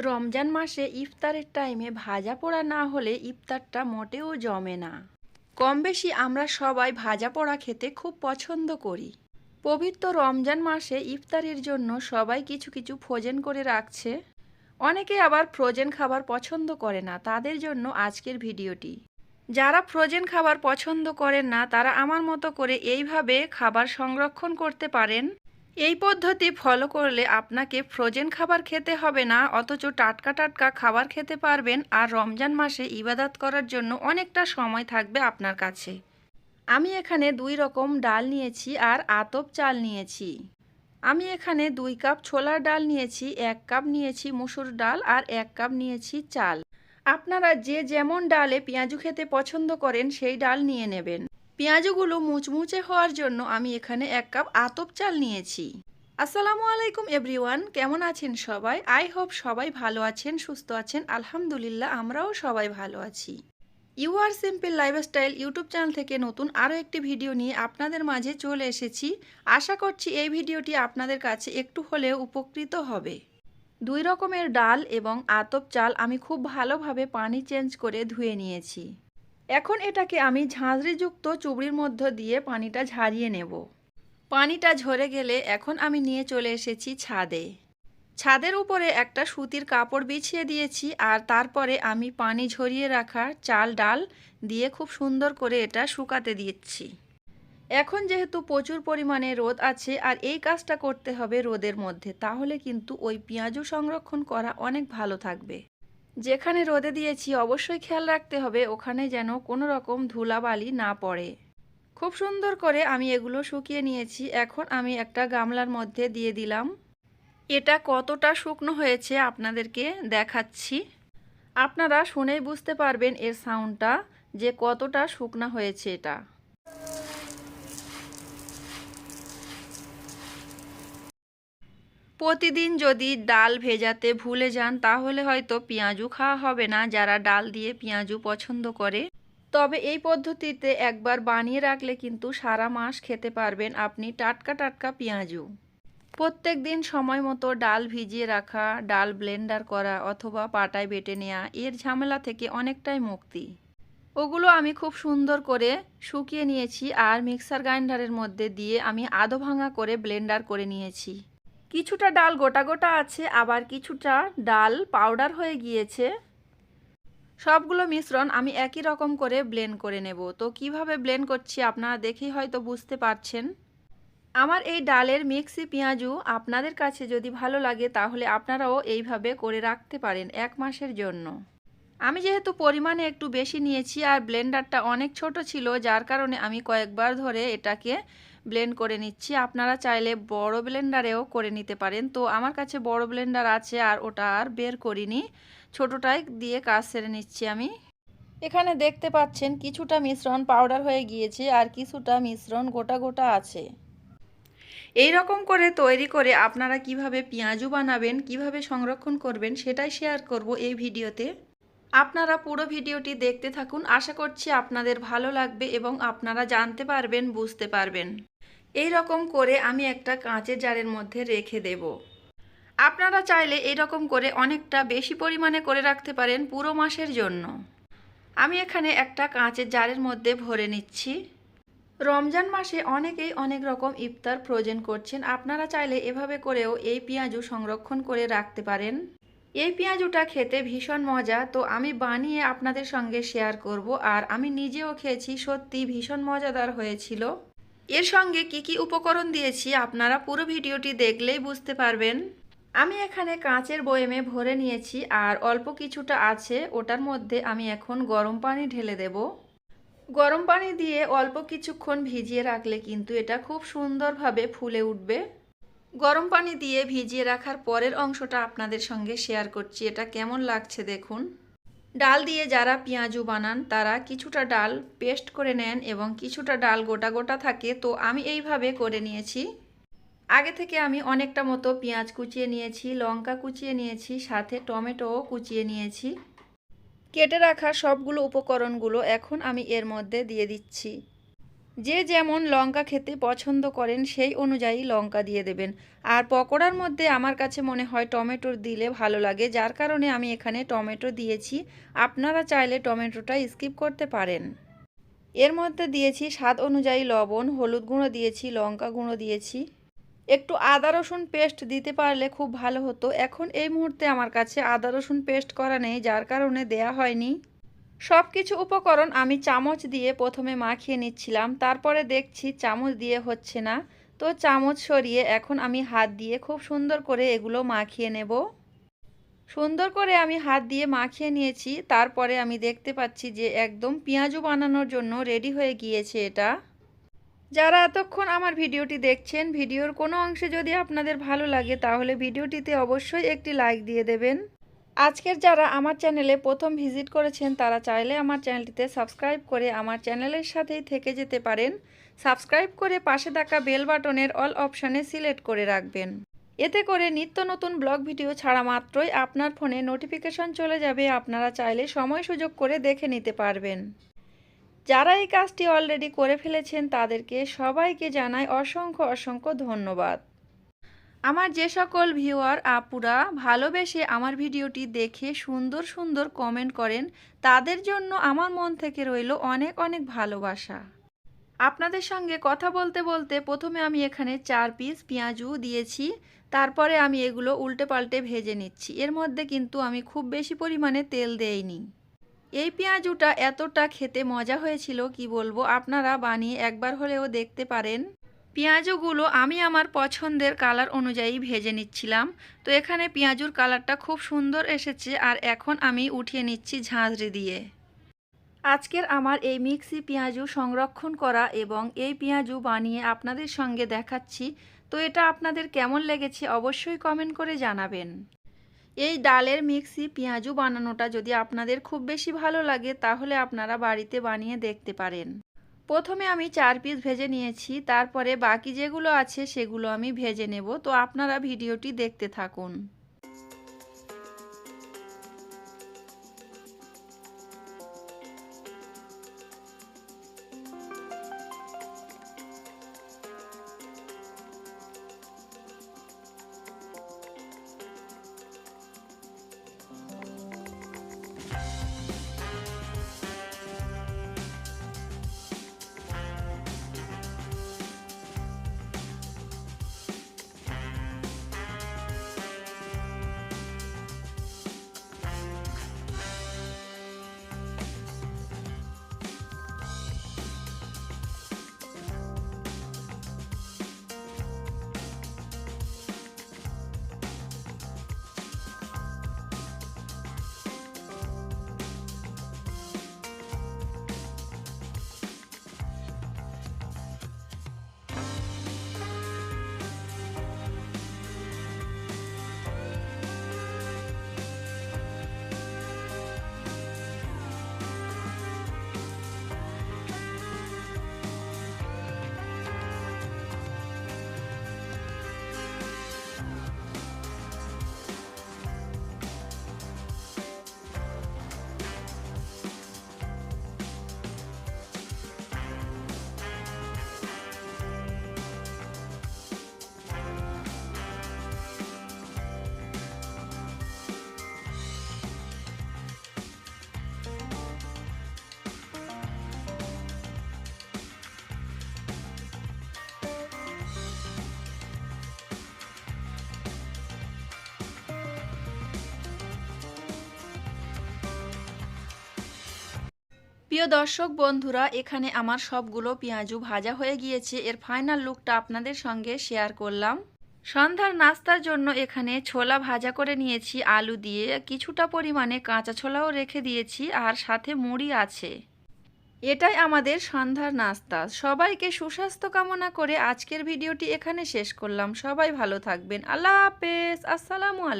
রমজান মাসে ইফতারের টাইমে ভাজা পোড়া না হলে ইফতারটা মোটেও জমে না। কম বেশি আমরা সবাই ভাজা পোড়া খেতে খুব পছন্দ করি। পবিত্র রমজান মাসে ইফতারের জন্য সবাই কিছু কিছু ফ্রোজেন করে রাখছে। অনেকে আবার ফ্রোজেন খাবার পছন্দ করে না, তাদের জন্য আজকের ভিডিওটি। যারা ফ্রোজেন খাবার পছন্দ করেন না, তারা আমার মতো করে এইভাবে খাবার সংরক্ষণ করতে পারেন। এই পদ্ধতি ফলো করলে আপনাকে ফ্রোজেন খাবার খেতে হবে না, অথচ টাটকা টাটকা খাবার খেতে পারবেন আর রমজান মাসে ইবাদত করার জন্য অনেকটা সময় থাকবে আপনার কাছে। আমি এখানে দুই রকম ডাল নিয়েছি আর আতপ চাল নিয়েছি। আমি এখানে দুই কাপ ছোলার ডাল নিয়েছি, এক কাপ নিয়েছি মুসুর ডাল আর এক কাপ নিয়েছি চাল। আপনারা যে যেমন ডালে পেঁয়াজু খেতে পছন্দ করেন, সেই ডাল নিয়ে নেবেন। পেঁয়াজগুলো মুচমুচে হওয়ার জন্য আমি এখানে এক কাপ আতপ চাল নিয়েছি। আসসালামু আলাইকুম এভরিওয়ান, কেমন আছেন সবাই? আই হোপ সবাই ভালো আছেন, সুস্থ আছেন। আলহামদুলিল্লাহ, আমরাও সবাই ভালো আছি। You are simple lifestyle YouTube channel থেকে নতুন আরও একটি ভিডিও নিয়ে আপনাদের মাঝে চলে এসেছি। আশা করছি এই ভিডিওটি আপনাদের কাছে একটু হলেও উপকৃত হবে। দুই রকমের ডাল এবং আতপ চাল আমি খুব ভালোভাবে পানি চেঞ্জ করে ধুয়ে নিয়েছি। এখন এটাকে আমি ঝাঁঝরিযুক্ত চুবড়ির মধ্য দিয়ে পানিটা ঝারিয়ে নেব। পানিটা ঝরে গেলে এখন আমি নিয়ে চলে এসেছি ছাদে। ছাদের উপরে একটা সুতির কাপড় বিছিয়ে দিয়েছি আর তারপরে আমি পানি ঝরিয়ে রাখা চাল ডাল দিয়ে খুব সুন্দর করে এটা শুকাতে দিচ্ছি। এখন যেহেতু প্রচুর পরিমাণে রোদ আছে আর এই কাজটা করতে হবে রোদের মধ্যে, তাহলে কিন্তু ওই পেঁয়াজও সংরক্ষণ করা অনেক ভালো থাকবে। যেখানে রোদে দিয়েছি অবশ্যই খেয়াল রাখতে হবে, ওখানে যেন কোনো রকম ধুলাবালি না পড়ে। খুব সুন্দর করে আমি এগুলো শুকিয়ে নিয়েছি, এখন আমি একটা গামলার মধ্যে দিয়ে দিলাম। এটা কতটা শুকনো হয়েছে আপনাদেরকে দেখাচ্ছি। আপনারা শুনেই বুঝতে পারবেন এর সাউন্ডটা যে কতটা শুকনা হয়েছে এটা। প্রতিদিন যদি ডাল ভেজাতে ভুলে যান, তাহলে হয়তো পেঁয়াজু খাওয়া হবে না। যারা ডাল দিয়ে পেঁয়াজু পছন্দ করে, তবে এই পদ্ধতিতে একবার বানিয়ে রাখলে কিন্তু সারা মাস খেতে পারবেন আপনি টাটকা টাটকা পেঁয়াজু। প্রত্যেক দিন সময় মতো ডাল ভিজিয়ে রাখা, ডাল ব্লেন্ডার করা অথবা পাটায় বেটে নেওয়া এর ঝামেলা থেকে অনেকটাই মুক্তি। ওগুলো আমি খুব সুন্দর করে শুকিয়ে নিয়েছি আর মিক্সার গ্রাইন্ডারের মধ্যে দিয়ে আমি আধো ভাঙা করে ব্লেন্ডার করে নিয়েছি। কিছুটা ডাল গোটা গোটা আছে, আবার কিছুটা ডাল পাউডার হয়ে গিয়েছে। সবগুলো মিশ্রণ আমি একই রকম করে ব্লেন্ড করে নেব। তো কীভাবে ব্লেন্ড করছি আপনারা দেখেই হয়তো বুঝতে পারছেন। আমার এই ডালের মিক্সি পেঁয়াজু আপনাদের কাছে যদি ভালো লাগে তাহলে আপনারাও এইভাবে করে রাখতে পারেন এক মাসের জন্য। আমি যেহেতু পরিমাণে একটু বেশি নিয়েছি আর ব্লেন্ডারটা অনেক ছোট ছিল, যার কারণে আমি কয়েকবার ধরে এটাকে ব্লেন্ড করে নিচ্ছি। আপনারা চাইলে বড় ব্লেন্ডারেও করে নিতে পারেন। তো আমার কাছে বড় ব্লেন্ডার আছে আর ওটা আর বের করিনি। ছোটোটাই দিয়ে কাজ সেরে নিচ্ছি আমি। এখানে দেখতে পাচ্ছেন কিছুটা মিশ্রণ পাউডার হয়ে গিয়েছে আর কিছুটা মিশ্রণ গোটা গোটা আছে। এই রকম করে তৈরি করে আপনারা কীভাবে পেঁয়াজু বানাবেন, কীভাবে সংরক্ষণ করবেন সেটাই শেয়ার করব এই ভিডিওতে। আপনারা পুরো ভিডিওটি দেখতে থাকুন। আশা করছি আপনাদের ভালো লাগবে এবং আপনারা জানতে পারবেন, বুঝতে পারবেন। এই রকম করে আমি একটা কাঁচের জারের মধ্যে রেখে দেব। আপনারা চাইলে এই রকম করে অনেকটা বেশি পরিমাণে করে রাখতে পারেন পুরো মাসের জন্য। আমি এখানে একটা কাঁচের জারের মধ্যে ভরে নিচ্ছি। রমজান মাসে অনেকেই অনেক রকম ইফতার ফ্রোজেন করছেন। আপনারা চাইলে এভাবে করেও এই পেঁয়াজু সংরক্ষণ করে রাখতে পারেন। এই পেঁয়াজুটা খেতে ভীষণ মজা। তো আমি বানিয়ে আপনাদের সঙ্গে শেয়ার করব। আর আমি নিজেও খেয়েছি। সত্যি ভীষণ মজাদার হয়েছিল। এর সঙ্গে কি কি উপকরণ দিয়েছি আপনারা পুরো ভিডিওটি দেখলেই বুঝতে পারবেন। আমি এখানে কাঁচের বয়েমে ভরে নিয়েছি আর অল্প কিছুটা আছে, ওটার মধ্যে আমি এখন গরম পানি ঢেলে দেব। গরম পানি দিয়ে অল্প কিছুক্ষণ ভিজিয়ে রাখলে কিন্তু এটা খুব সুন্দরভাবে ফুলে উঠবে। গরম পানি দিয়ে ভিজিয়ে রাখার পরের অংশটা আপনাদের সঙ্গে শেয়ার করছি, এটা কেমন লাগছে দেখুন। ডাল দিয়ে যারা পেঁয়াজু বানান, তারা কিছুটা ডাল পেস্ট করে নেন এবং কিছুটা ডাল গোটা গোটা থাকে। তো আমি এইভাবে করে নিয়েছি। আগে থেকে আমি অনেকটা মতো পেঁয়াজ কুচিয়ে নিয়েছি, লঙ্কা কুচিয়ে নিয়েছি, সাথে টমেটোও কুচিয়ে নিয়েছি। কেটে রাখা সবগুলো উপকরণগুলো এখন আমি এর মধ্যে দিয়ে দিচ্ছি। যে যেমন লঙ্কা খেতে পছন্দ করেন, সেই অনুযায়ী লঙ্কা দিয়ে দেবেন। আর পকোড়ার মধ্যে আমার কাছে মনে হয় টমেটোর দিলে ভালো লাগে, যার কারণে আমি এখানে টমেটো দিয়েছি। আপনারা চাইলে টমেটোটা স্কিপ করতে পারেন। এর মধ্যে দিয়েছি স্বাদ অনুযায়ী লবণ, হলুদ গুঁড়ো দিয়েছি, লঙ্কা গুঁড়ো দিয়েছি। একটু আদা রসুন পেস্ট দিতে পারলে খুব ভালো হতো। এখন এই মুহূর্তে আমার কাছে আদা রসুন পেস্ট করা নেই, যার কারণে দেয়া হয়নি। সব কিছু উপকরণ আমি চামচ দিয়ে প্রথমে মাখিয়ে নিচ্ছিলাম, তারপরে দেখছি চামচ দিয়ে হচ্ছে না। তো চামচ সরিয়ে এখন আমি হাত দিয়ে খুব সুন্দর করে এগুলো মাখিয়ে নেব। সুন্দর করে আমি হাত দিয়ে মাখিয়ে নিয়েছি, তারপরে আমি দেখতে পাচ্ছি যে একদম পেঁয়াজু বানানোর জন্য রেডি হয়ে গিয়েছে এটা। যারা এতক্ষণ আমার ভিডিওটি দেখছেন, ভিডিওর কোনো অংশে যদি আপনাদের ভালো লাগে, তাহলে ভিডিওটিতে অবশ্যই একটি লাইক দিয়ে দেবেন। আজকের যারা আমার চ্যানেলে প্রথম ভিজিট করেছেন, তারা চাইলে আমার চ্যানেলটিতে সাবস্ক্রাইব করে আমার চ্যানেলের সাথেই থেকে যেতে পারেন। সাবস্ক্রাইব করে পাশে থাকা বেল বাটনের অল অপশানে সিলেক্ট করে রাখবেন। এতে করে নিত্য নতুন ব্লগ ভিডিও ছাড়া মাত্রই আপনার ফোনে নোটিফিকেশন চলে যাবে। আপনারা চাইলে সময় সুযোগ করে দেখে নিতে পারবেন। যারা এই কাজটি অলরেডি করে ফেলেছেন, তাদেরকে সবাইকে জানাই অসংখ্য অসংখ্য ধন্যবাদ। আমার যে সকল ভিউয়ার আপুরা ভালোবেসে আমার ভিডিওটি দেখে সুন্দর সুন্দর কমেন্ট করেন, তাদের জন্য আমার মন থেকে রইল অনেক অনেক ভালোবাসা। আপনাদের সঙ্গে কথা বলতে বলতে প্রথমে আমি এখানে চার পিস পেঁয়াজু দিয়েছি, তারপরে আমি এগুলো উল্টে পাল্টে ভেজে নিচ্ছি। এর মধ্যে কিন্তু আমি খুব বেশি পরিমাণে তেল দেইনি। এই পেঁয়াজুটা এতটা খেতে মজা হয়েছিল, কি বলব? আপনারা বানিয়ে একবার হলেও দেখতে পারেন। পেঁয়াজগুলো আমি আমার পছন্দের কালার অনুযায়ী ভেজে নিচ্ছিলাম। তো এখানে পেঁয়াজুর কালারটা খুব সুন্দর এসেছে আর এখন আমি উঠিয়ে নিচ্ছি ঝাঁঝরি দিয়ে। আজকের আমার এই মিক্সি পেঁয়াজু সংরক্ষণ করা এবং এই পেঁয়াজু বানিয়ে আপনাদের সঙ্গে দেখাচ্ছি। তো এটা আপনাদের কেমন লেগেছে অবশ্যই কমেন্ট করে জানাবেন। এই ডালের মিক্সি পেঁয়াজু বানানোটা যদি আপনাদের খুব বেশি ভালো লাগে তাহলে আপনারা বাড়িতে বানিয়ে দেখতে পারেন। প্রথমে আমি চার পিস ভেজে নিয়েছি, তারপরে বাকি যেগুলো আছে সেগুলো আমি ভেজে নেব। তো আপনারা ভিডিওটি দেখতে থাকুন। প্রিয় দর্শক বন্ধুরা, এখানে আমার সবগুলো পেঁয়াজু ভাজা হয়ে গিয়েছে। এর ফাইনাল লুকটা আপনাদের সঙ্গে শেয়ার করলাম। সন্ধ্যার নাস্তার জন্য এখানে ছোলা ভাজা করে নিয়েছি, আলু দিয়ে। কিছুটা পরিমাণে কাঁচা ছোলাও রেখে দিয়েছি, আর সাথে মুড়ি আছে। এটাই আমাদের সন্ধ্যার নাস্তা। সবাইকে সুস্বাস্থ্য কামনা করে আজকের ভিডিওটি এখানে শেষ করলাম। সবাই ভালো থাকবেন। আল্লাহ হাফেজ। আসসালামু আলাইকুম।